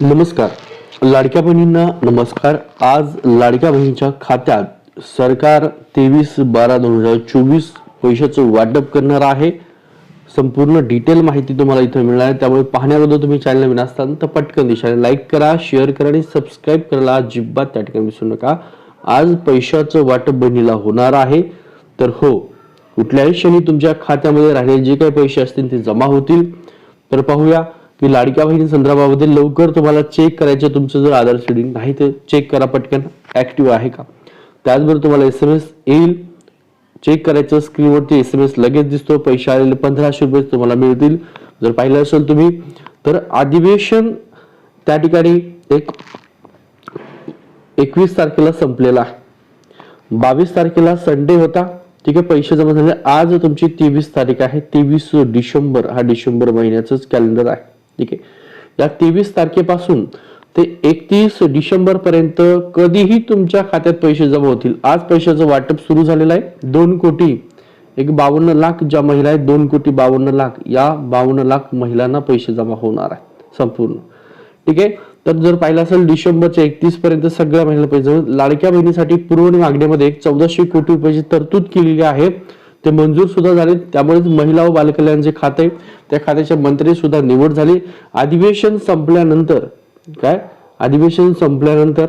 नमस्कार. लाडक्या बहिणींना नमस्कार. आज लाडक्या बहिणीच्या खात्यात सरकार तेवीस बारा दोन हजार चोवीस पैशाचं वाटप करणार आहे. संपूर्ण डिटेल माहिती तुम्हाला इथं मिळणार आहे. त्यामुळे पाहण्याबद्दल तुम्ही चॅनल नवीन असताल तर पटकन दिशाने लाईक करा शेअर करा आणि सबस्क्राईब करायला अजिबात त्या ठिकाणी विसरू नका. आज पैशाचं वाटप बहिणीला होणार आहे. तर हो कुठल्याही क्षणी तुमच्या खात्यामध्ये राहिलेले जे काही पैसे असतील ते जमा होतील. तर पाहूया. की लाडक्या बहिणी संदर्भामध्ये लवकर तुम्हाला चेक करायचे तुमचं जर आधार शेडिंग नाही तर चेक करा पटकन. ऍक्टिव्ह आहे का? त्याचबरोबर तुम्हाला एस एम एस येईल. चेक करायचं स्क्रीनवरती एस एम एस लगेच दिसतो. पैसे आलेले पंधराशे रुपये तुम्हाला मिळतील. जर पाहिलं असेल तुम्ही तर अधिवेशन त्या ठिकाणी एक एकवीस तारखेला संपलेला आहे. बावीस तारखेला संडे होता. ठीक आहे पैसे जमा झाले. आज तुमची तेवीस तारीख आहे. तेवीस डिसेंबर हा डिसेंबर महिन्याचंच कॅलेंडर आहे. ठीक आहे. या तेवीस तारखेपासून ते एकतीस डिसेंबर पर्यंत कधीही तुमच्या खात्यात पैसे जमा होतील. आज पैशाचं वाटप सुरू झालेलं आहे. दोन कोटी एक बावन्न लाख ज्या महिला आहेत दोन कोटी बावन्न लाख या बावन्न लाख महिलांना पैसे जमा होणार आहेत संपूर्ण. ठीक आहे? तर जर पाहिलं असेल डिसेंबरच्या एकतीस पर्यंत सगळ्या महिला पैसे लाडक्या बहिणीसाठी पुरवणी मागणीमध्ये एक चौदाशे कोटी रुपयाची तरतूद केलेली आहे. ते मंजूर सुद्धा झाले. त्यामुळेच महिला व बालकल्याण जे खाते त्या खात्याच्या मंत्री सुद्धा निवड झाली. अधिवेशन संपल्यानंतर काय? अधिवेशन संपल्यानंतर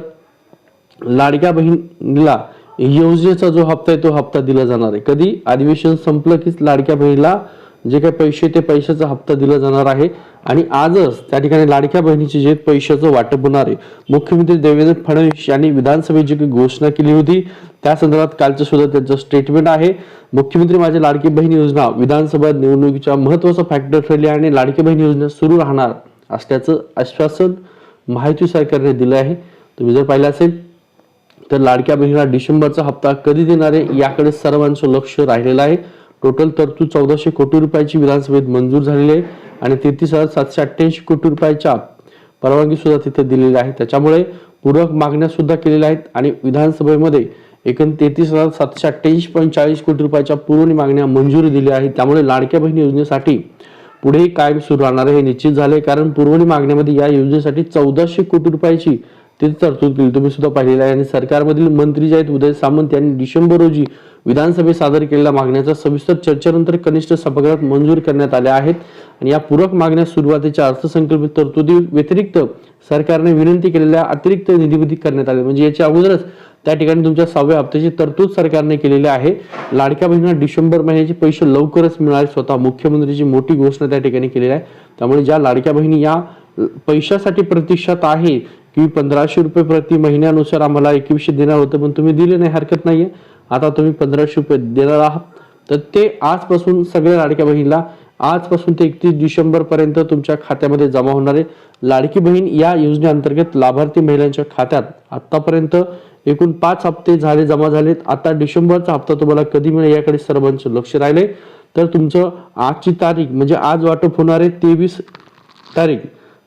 लाडक्या बहिणीला योजनेचा जो हप्ता आहे तो हप्ता दिला जाणार आहे. कधी? अधिवेशन संपलं की लाडक्या बहिणीला जे काही पैसे ते पैशाचा हप्ता दिला जाणार आहे. आणि आजच त्या ठिकाणी लाडक्या बहिणीचे जे पैशाचं वाटप होणार आहे मुख्यमंत्री देवेंद्र फडणवीस यांनी विधानसभेत जी काही घोषणा केली होती त्या संदर्भात कालचं सुद्धा त्यांचं स्टेटमेंट आहे. मुख्यमंत्री माझी लाडकी बहीण योजना विधानसभा निवडणुकीच्या महत्त्वाचा फॅक्टर ठरली आणि लाडकी बहीण योजना सुरू राहणार असल्याचं आश्वासन माहिती सरकारने दिलं आहे. तुम्ही जर पाहिलं असेल तर लाडक्या बहिणीला डिसेंबरचा हप्ता कधी देणार आहे याकडे सर्वांचं लक्ष राहिलेलं आहे. टोटल तरतूद चौदाशे कोटी रुपयाची विधानसभेत मंजूर झालेली आहे आणि तेहतीस हजार सातशे अठ्ठ्याऐंशी कोटी रुपयाच्या परवानगी सुद्धा तिथे दिलेली आहे त्याच्यामुळे पूरक मागण्या सुद्धा केलेल्या आहेत आणि विधानसभेमध्ये एकूण तेहतीस हजार सातशे अठ्ठ्याऐंशी पॉईंट चाळीस कोटी रुपयाच्या पुरवणी मागण्या मंजुरी दिल्या आहेत त्यामुळे लाडक्या बहिणी योजनेसाठी पुढेही कायम सुरू राहणार हे निश्चित झाले कारण पुरवणी मागण्यामध्ये या योजनेसाठी चौदाशे कोटी रुपयाची तिथे तरतूद केली. तुम्ही सुद्धा पाहिलेलं आहे. आणि सरकारमधील मंत्री जे आहेत उदय सामंत यांनी डिसेंबर रोजी विधानसभेत सादर केलेल्या मागण्याचा सविस्तर चर्चेनंतर कनिष्ठ सभागृहात मंजूर करण्यात आल्या आहेत. आणि या पूरक मागण्या सुरुवातीच्या अर्थसंकल्पित तरतुदी व्यतिरिक्त सरकारने विनंती केलेल्या अतिरिक्त निधीबद्ध करण्यात आले. म्हणजे याच्या अगोदरच त्या ठिकाणी तुमच्या सहाव्या हप्त्याची तरतूद सरकारने केलेली आहे. लाडक्या बहिणींना डिसेंबर महिन्याचे पैसे लवकरच मिळाले. स्वतः मुख्यमंत्रीची मोठी घोषणा त्या ठिकाणी केलेली आहे. त्यामुळे ज्या लाडक्या बहिणी या पैशासाठी प्रतीक्षात आहे की पंधराशे रुपये प्रति महिन्यानुसार आम्हाला एकवीसशे देणार होतं पण तुम्ही दिले नाही हरकत नाहीये. आता तुम्ही पंधराशे रुपये देणार आहात. तर ते आजपासून सगळ्या लाडक्या बहिणीला आजपासून ते एकतीस डिसेंबर पर्यंत तुमच्या खात्यामध्ये जमा होणारे लाडकी बहीण या योजनेअंतर्गत लाभार्थी महिलांच्या खात्यात आतापर्यंत एकूण पाच हप्ते झाले जमा झालेत. आता डिसेंबरचा हप्ता तुम्हाला कधी मिळेल याकडे सर्वांचं लक्ष राहिले तर तुमचं आजची तारीख म्हणजे आज वाटप होणारे तेवीस तारीख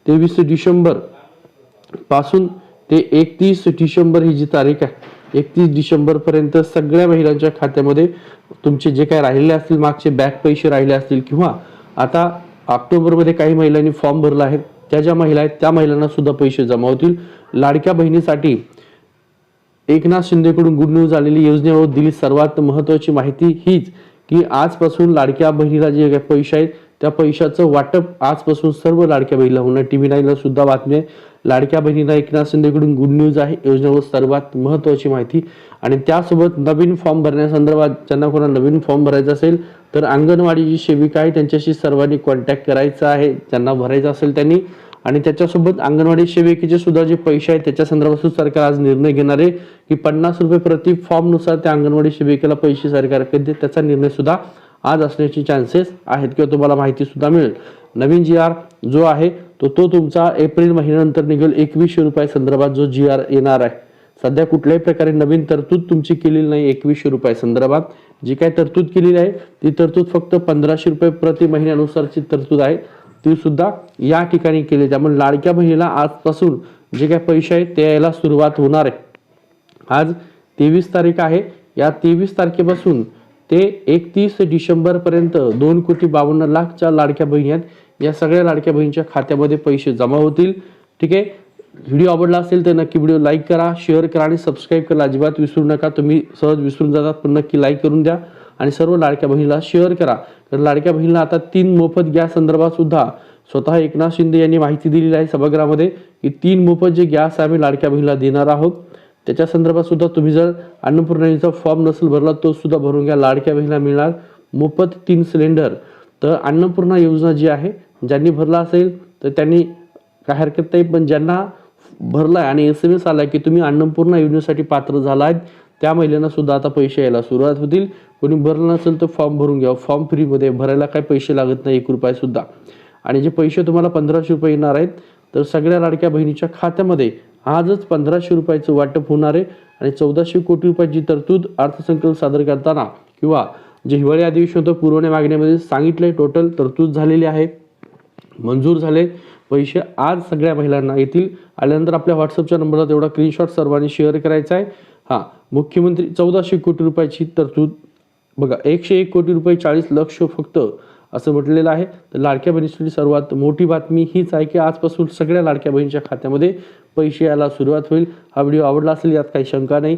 तेवीस डिसेंबरपासून ते एकतीस डिसेंबर ही जी तारीख आहे. एकतीस डिसेंबरपर्यंत सगळ्या महिलांच्या खात्यामध्ये तुमचे जे काही राहिलेले असतील मागचे बॅक पैसे राहिले असतील किंवा आता ऑक्टोबरमध्ये काही महिलांनी फॉर्म भरला आहे त्या ज्या महिला आहेत त्या महिलांना सुद्धा पैसे जमा होतील. लाडक्या बहिणीसाठी एकनाथ शिंदेकडून गुड न्यूज आलेली योजनेवर दिली सर्वात महत्वाची माहिती हीच की आजपासून लाडक्या बहिणीला जे काही पैसे आहेत त्या पैशाचं वाटप आजपासून सर्व लाडक्या बहिणीला होणार. टीव्ही नाईनला सुद्धा बातमी आहे. लाडक्या बहिणीला एकनाथ शिंदेकडून गुड न्यूज आहे. योजनेवर सर्वात महत्वाची माहिती. आणि त्यासोबत नवीन फॉर्म भरण्यासंदर्भात ज्यांना कोणाला नवीन फॉर्म भरायचा असेल तर अंगणवाडी जी सेविका आहे त्यांच्याशी सर्वांनी कॉन्टॅक्ट करायचा आहे. ज्यांना भरायचं असेल त्यांनी. आणि त्याच्यासोबत अंगणवाडी सेविकेचे सुद्धा जे पैसे आहेत त्याच्या संदर्भात सुद्धा सरकार आज निर्णय घेणार आहे की पन्नास रुपये प्रति फॉर्मनुसार त्या अंगणवाडी सेविकेला पैसे सरकार कधी त्याचा निर्णय सुद्धा आज असण्याचे चान्सेस आहेत किंवा तुम्हाला माहिती सुद्धा मिळेल. नवीन जी आर जो आहे तो तो तुमचा एप्रिल महिन्यानंतर निघेल. एकवीसशे रुपये संदर्भात जो जी आर येणार आहे. सध्या कुठल्याही प्रकारे नवीन तरतूद तुमची केलेली नाही एकवीसशे रुपये संदर्भात. जी काय तरतूद केलेली आहे ती तरतूद फक्त पंधराशे रुपये प्रति महिन्यानुसारची तरतूद आहे. ती सुद्धा या ठिकाणी केली. त्यामुळे लाडक्या बहिणीला आजपासून जे काही पैसे आहेत ते यायला सुरुवात होणार आहे. आज तेवीस तारीख आहे. या तेवीस तारखेपासून ते एकतीस डिसेंबरपर्यंत दोन कोटी बावन्न लाखच्या लाडक्या बहिणी आहेत. या सगळ्या लाडक्या बहिणीच्या खात्यामध्ये पैसे जमा होतील. ठीक आहे? व्हिडिओ आवडला असेल तर नक्की व्हिडिओ लाईक करा शेअर करा आणि सबस्क्राईब करा अजिबात विसरू नका. तुम्ही सहज विसरून जातात पण नक्की लाईक करून द्या आणि सर्व लाडक्या बहिणीला शेअर करा. कारण लाडक्या बहिणीला आता तीन मोफत गॅस संदर्भात सुद्धा स्वतः एकनाथ शिंदे यांनी माहिती दिलेली आहे सभागृहामध्ये की तीन मोफत जे गॅस आम्ही लाडक्या बहिणीला देणार आहोत. त्याच्या संदर्भात सुद्धा तुम्ही जर अन्नपूर्णेचा फॉर्म नसेल भरला तो सुद्धा भरून घ्या. लाडक्या बहिणीला मिळणार मोफत तीन सिलेंडर तर अन्नपूर्णा योजना जी आहे ज्यांनी भरला असेल तर त्यांनी काय हरकत नाही पण ज्यांना भरलाय आणि एस एम एस आला की तुम्ही अन्नपूर्णा योजनेसाठी पात्र झालात त्या महिलांना सुद्धा आता पैसे यायला सुरुवात होतील. कोणी भरलं नसेल तर फॉर्म भरून घ्या. फॉर्म फ्रीमध्ये भरायला काही पैसे लागत नाही एक रुपये सुद्धा. आणि जे पैसे तुम्हाला पंधराशे रुपये येणार आहेत तर सगळ्या लाडक्या बहिणीच्या खात्यामध्ये आजच पंधराशे रुपयाचं वाटप होणार आहे आणि चौदाशे कोटी रुपयाची तरतूद अर्थसंकल्प सादर करताना किंवा जे हिवाळी अधिवेशन होतं पुरवण्या मागण्यामध्ये सांगितलंय टोटल तरतूद झालेली आहे मंजूर झाले. पैसे आज सगळ्या महिलांना येतील. आल्यानंतर आपल्या व्हॉट्सअपच्या नंबरला तेवढा स्क्रीनशॉट सर्वांनी शेअर करायचा आहे. हां मुख्यमंत्री चौदाशे कोटी रुपयाची तरतूद. बघा एकशे एक कोटी रुपये चाळीस लक्ष फक्त असं म्हटलेलं आहे. तर लाडक्या बहिणीसाठी सर्वात मोठी बातमी हीच आहे की आजपासून सगळ्या लाडक्या बहिणीच्या खात्यामध्ये पैसे यायला सुरुवात होईल. हा व्हिडिओ आवडला असेल यात काही शंका नाही.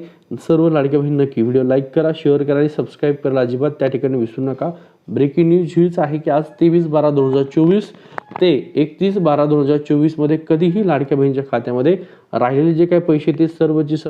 सर्व लाडक्या बहिणी नक्की व्हिडिओ लाईक करा शेअर करा आणि सबस्क्राईब करायला अजिबात त्या ठिकाणी विसरू नका. ब्रेकिंग न्यूज हीच आहे की आज तेवीस बारा दोन हजार चोवीस ते एकतीस बारा दोन हजार चोवीसमध्ये कधीही लाडक्या बहिणीच्या खात्यामध्ये राहिलेले जे काही पैसे ते सर्व जी